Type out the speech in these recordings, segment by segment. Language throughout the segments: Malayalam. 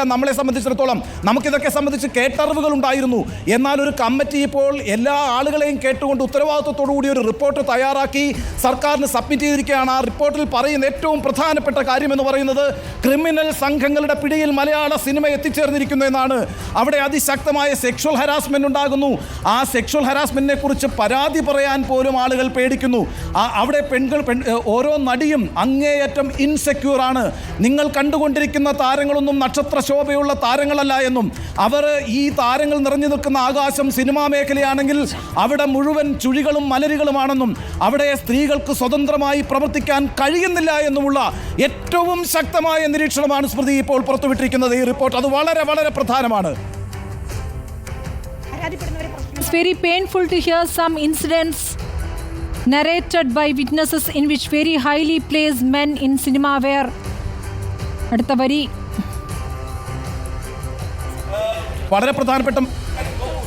അറിവില്ല നമ്മളെ സംബന്ധിച്ചിടത്തോളം. നമുക്കിതൊക്കെ സംബന്ധിച്ച് കേട്ടറിവുകൾ ഉണ്ടായിരുന്നു. എന്നാൽ ഒരു കമ്മിറ്റി ഇപ്പോൾ എല്ലാ ആളുകളെയും കേട്ടുകൊണ്ട് ഉത്തരവാദിത്വത്തോടു കൂടി ഒരു റിപ്പോർട്ട് തയ്യാറാക്കി സർക്കാരിന് സബ്മിറ്റ് ചെയ്തിരിക്കുകയാണ്. ആ റിപ്പോർട്ടിൽ പറയുന്ന ഏറ്റവും പ്രധാനപ്പെട്ട കാര്യമെന്ന് പറയുന്നത് ക്രിമിനൽ സംഘങ്ങളുടെ പിടിയിൽ മലയാള സിനിമ എത്തിച്ചേർന്നിരിക്കുന്നു എന്നാണ്. അവിടെ അതിശക്തമായ സെക്ഷൽ ഹരാസ്മെന്റ് ഉണ്ടാകുന്നു. ആ സെക്ഷൽ ഹരാസ്മെന്റിനെ കുറിച്ച് പരാതി പറയാൻ പോലും ആളുകൾ പേടിക്കുന്നു. ആ അവിടെ പെൺകൾ പെൺ ഓരോ നടിയും അങ്ങേയറ്റം ഇൻസെക്യൂർ ആണ്. നിങ്ങൾ കണ്ടുകൊണ്ടിരിക്കുന്ന താരങ്ങളൊന്നും നക്ഷത്ര ശോഭയുള്ള താരങ്ങളല്ല എന്നും അവർ ഈ താരങ്ങൾ നിറഞ്ഞു നിൽക്കുന്ന ആകാശം സിനിമാ മേഖലയാണെങ്കിൽ അവിടെ മുഴുവൻ ചുഴികളും മലരുകളുമാണെന്നും അവിടെ സ്ത്രീകൾക്ക് സ്വതന്ത്രമായി പ്രവർത്തിക്കാൻ കഴിയുന്നില്ല എന്നുമുള്ള ഏറ്റവും ശക്തമായ നിരീക്ഷണമാണ് സ്മൃതി ഇപ്പോൾ പുറത്തുവിട്ടിരിക്കുന്നത്. ഈ റിപ്പോർട്ട് അത് വളരെ വളരെ പ്രധാനമാണ്. It's very painful to hear some incidents narrated by witnesses in which very highly placed men in cinema were. അടുത്ത വരി. വളരെ പ്രധാനപ്പെട്ട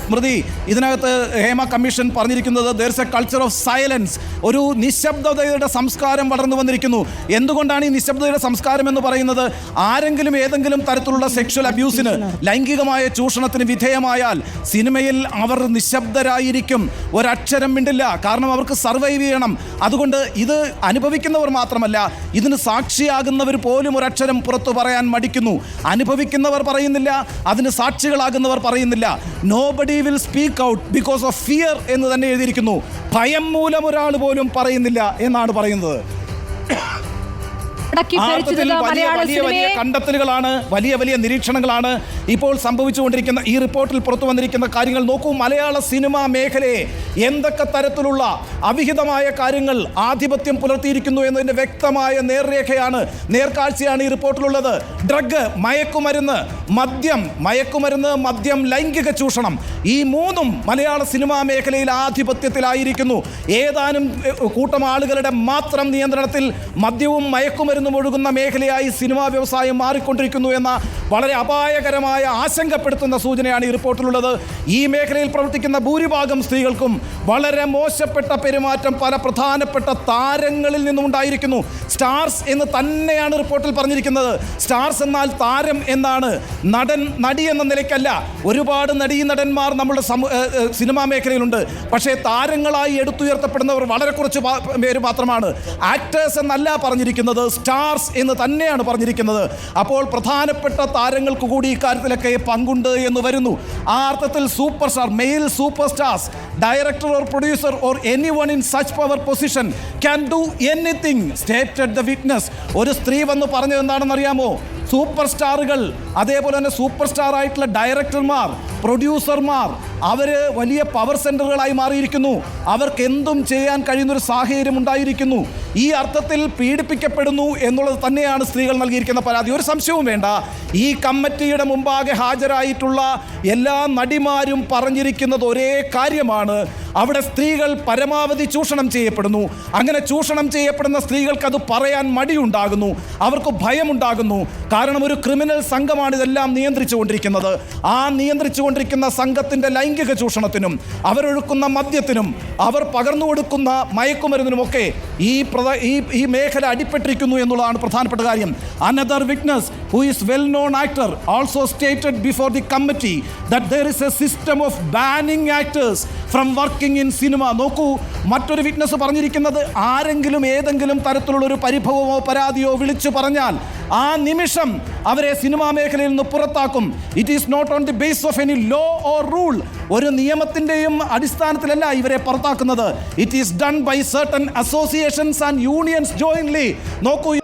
സ്മൃതി ഇതിനകത്ത് ഹേമ കമ്മീഷൻ പറഞ്ഞിരിക്കുന്നത് there's a culture of silence ഒരു നിശബ്ദതയുടെ സംസ്കാരം വളർന്നു വന്നിരിക്കുന്നു. എന്തുകൊണ്ടാണ് ഈ നിശബ്ദതയുടെ സംസ്കാരം എന്ന് പറയുന്നത്? ആരെങ്കിലും ഏതെങ്കിലും തരത്തിലുള്ള സെക്ഷൽ അബ്യൂസിന് ലൈംഗികമായ ചൂഷണത്തിന് വിധേയമായാൽ സിനിമയിൽ അവർ നിശബ്ദരായിരിക്കും. ഒരക്ഷരം മിണ്ടില്ല. കാരണം അവർക്ക് സർവൈവ് ചെയ്യണം. അതുകൊണ്ട് ഇത് അനുഭവിക്കുന്നവർ മാത്രമല്ല ഇതിന് സാക്ഷിയാകുന്നവർ പോലും ഒരക്ഷരം പുറത്തു പറയാൻ മടിക്കുന്നു. അനുഭവിക്കുന്നവർ പറയുന്നില്ല അതിന് സാക്ഷികളാകുന്നവർ പറയുന്നില്ല. Nobody will speak out because of fear എന്ന് തന്നെ എഴുതിയിരിക്കുന്നു. ഭയം മൂലം ഒരാൾ പോലും പറയുന്നില്ല എന്നാണ് പറയുന്നത്. വലിയ വലിയ കണ്ടെത്തലുകളാണ് വലിയ വലിയ നിരീക്ഷണങ്ങളാണ് ഇപ്പോൾ സംഭവിച്ചുകൊണ്ടിരിക്കുന്ന ഈ റിപ്പോർട്ടിൽ പുറത്തു വന്നിരിക്കുന്ന കാര്യങ്ങൾ നോക്കൂ. മലയാള സിനിമാ മേഖലയെ എന്തൊക്കെ തരത്തിലുള്ള അവിഹിതമായ കാര്യങ്ങൾ ആധിപത്യം പുലർത്തിയിരിക്കുന്നു എന്നതിന്റെ വ്യക്തമായ നേർരേഖയാണ് നേർക്കാഴ്ചയാണ് ഈ റിപ്പോർട്ടിലുള്ളത്. ഡ്രഗ് മയക്കുമരുന്ന് മദ്യം മയക്കുമരുന്ന് മദ്യം ലൈംഗിക ചൂഷണം ഈ മൂന്നും മലയാള സിനിമാ മേഖലയിൽ ആധിപത്യത്തിലായിരിക്കുന്നു. ഏതാനും കൂട്ടം ആളുകളുടെ മാത്രം നിയന്ത്രണത്തിൽ മദ്യവും മയക്കുമരുന്നും ഒഴുകുന്ന മേഖലയായി സിനിമാ വ്യവസായം മാറിക്കൊണ്ടിരിക്കുന്നു എന്ന വളരെ അപായകരമായ ആശങ്കപ്പെടുത്തുന്ന സൂചനയാണ് ഈ റിപ്പോർട്ടിലുള്ളത്. ഈ മേഖലയിൽ പ്രവർത്തിക്കുന്ന ഭൂരിഭാഗം സ്ത്രീകൾക്കും വളരെ മോശപ്പെട്ട പെരുമാറ്റം പല പ്രധാനപ്പെട്ട താരങ്ങളിൽ നിന്നും ഉണ്ടായിരിക്കുന്നു സ്റ്റാർസ് എന്ന് തന്നെയാണ് റിപ്പോർട്ടിൽ പറഞ്ഞിരിക്കുന്നത്. സ്റ്റാർസ് എന്നാൽ താരം എന്നാണ്. നടൻ നടി എന്ന നിലയ്ക്കല്ല. ഒരുപാട് നടീ നടന്മാർ നമ്മുടെ സിനിമാ മേഖലയിലുണ്ട്. പക്ഷേ താരങ്ങളായി എടുത്തുയർത്തപ്പെടുന്നവർ വളരെ കുറച്ച് പേര് മാത്രമാണ്. ആക്ടേഴ്സ് എന്നല്ല പറഞ്ഞിരിക്കുന്നത് സ്റ്റാർസ് എന്ന് തന്നെയാണ് പറഞ്ഞിരിക്കുന്നത്. അപ്പോൾ പ്രധാനപ്പെട്ട താരങ്ങൾക്ക് കൂടി ഇക്കാര്യത്തിലൊക്കെ പങ്കുണ്ട് എന്ന് വരുന്നു. ആ അർത്ഥത്തിൽ super star male super stars director or producer or anyone in such power position can do anything stated the witness ഒരു സ്ത്രീ വന്ന് പറഞ്ഞത് എന്താണെന്ന് അറിയാമോ സൂപ്പർ സ്റ്റാറുകൾ അതേപോലെ തന്നെ സൂപ്പർ സ്റ്റാർ ആയിട്ടുള്ള ഡയറക്ടർമാർ പ്രൊഡ്യൂസർമാർ അവർ വലിയ പവർ സെന്ററുകളായി മാറിയിരിക്കുന്നു. അവർക്ക് എന്തും ചെയ്യാൻ കഴിയുന്ന ഒരു സാഹചര്യം ഉണ്ടായിരിക്കുന്നു. ഈ അർത്ഥത്തിൽ പീഡിപ്പിക്കപ്പെടുന്നു എന്നുള്ളത് തന്നെയാണ് സ്ത്രീകൾ നൽകിയിരിക്കുന്ന പരാതി. ഒരു സംശയവും വേണ്ട. ഈ കമ്മിറ്റിയുടെ മുമ്പാകെ ഹാജരായിട്ടുള്ള എല്ലാ നടിമാരും പറഞ്ഞിരിക്കുന്നത് ഒരേ കാര്യമാണ്. അവിടെ സ്ത്രീകൾ പരമാവധി ചൂഷണം ചെയ്യപ്പെടുന്നു. അങ്ങനെ ചൂഷണം ചെയ്യപ്പെടുന്ന സ്ത്രീകൾക്ക് അത് പറയാൻ മടിയുണ്ടാകുന്നു. അവർക്ക് ഭയമുണ്ടാകുന്നു. കാരണം ഒരു ക്രിമിനൽ സംഘമാണ് ഇതെല്ലാം നിയന്ത്രിച്ചുകൊണ്ടിരിക്കുന്നത്. ആ നിയന്ത്രിച്ചുകൊണ്ടിരിക്കുന്ന സംഘത്തിന്റെ ലൈംഗിക ചൂഷണത്തിനും അവരൊഴുക്കുന്ന മദ്യത്തിനും അവർ പകർന്നു കൊടുക്കുന്ന മയക്കുമരുന്നിനുമൊക്കെ ഈ പ്രദ ഈ ഈ മേഖല അടിപ്പെട്ടിരിക്കുന്നു എന്നുള്ളതാണ് പ്രധാനപ്പെട്ട കാര്യം. Another witness who is well known actor also stated before the committee that there is a system of banning actors from working in cinema നോക്കൂ മറ്റൊരു വിറ്റ്നസ് പറഞ്ഞിരിക്കുന്നത് ആരെങ്കിലും ഏതെങ്കിലും തരത്തിലുള്ള ഒരു പരിഭവമോ പരാതിയോ വിളിച്ചു പറഞ്ഞാൽ ആ നിമിഷം അവരെ സിനിമാ മേഖലയിൽ നിന്ന് പുറത്താക്കും. It is not on the base of any law or rule ഒരു നിയമത്തിന്റെയും അടിസ്ഥാനത്തിലല്ല ഇവരെ പുറത്താക്കുന്നത്. It is done by certain associations and unions jointly നോക്കൂ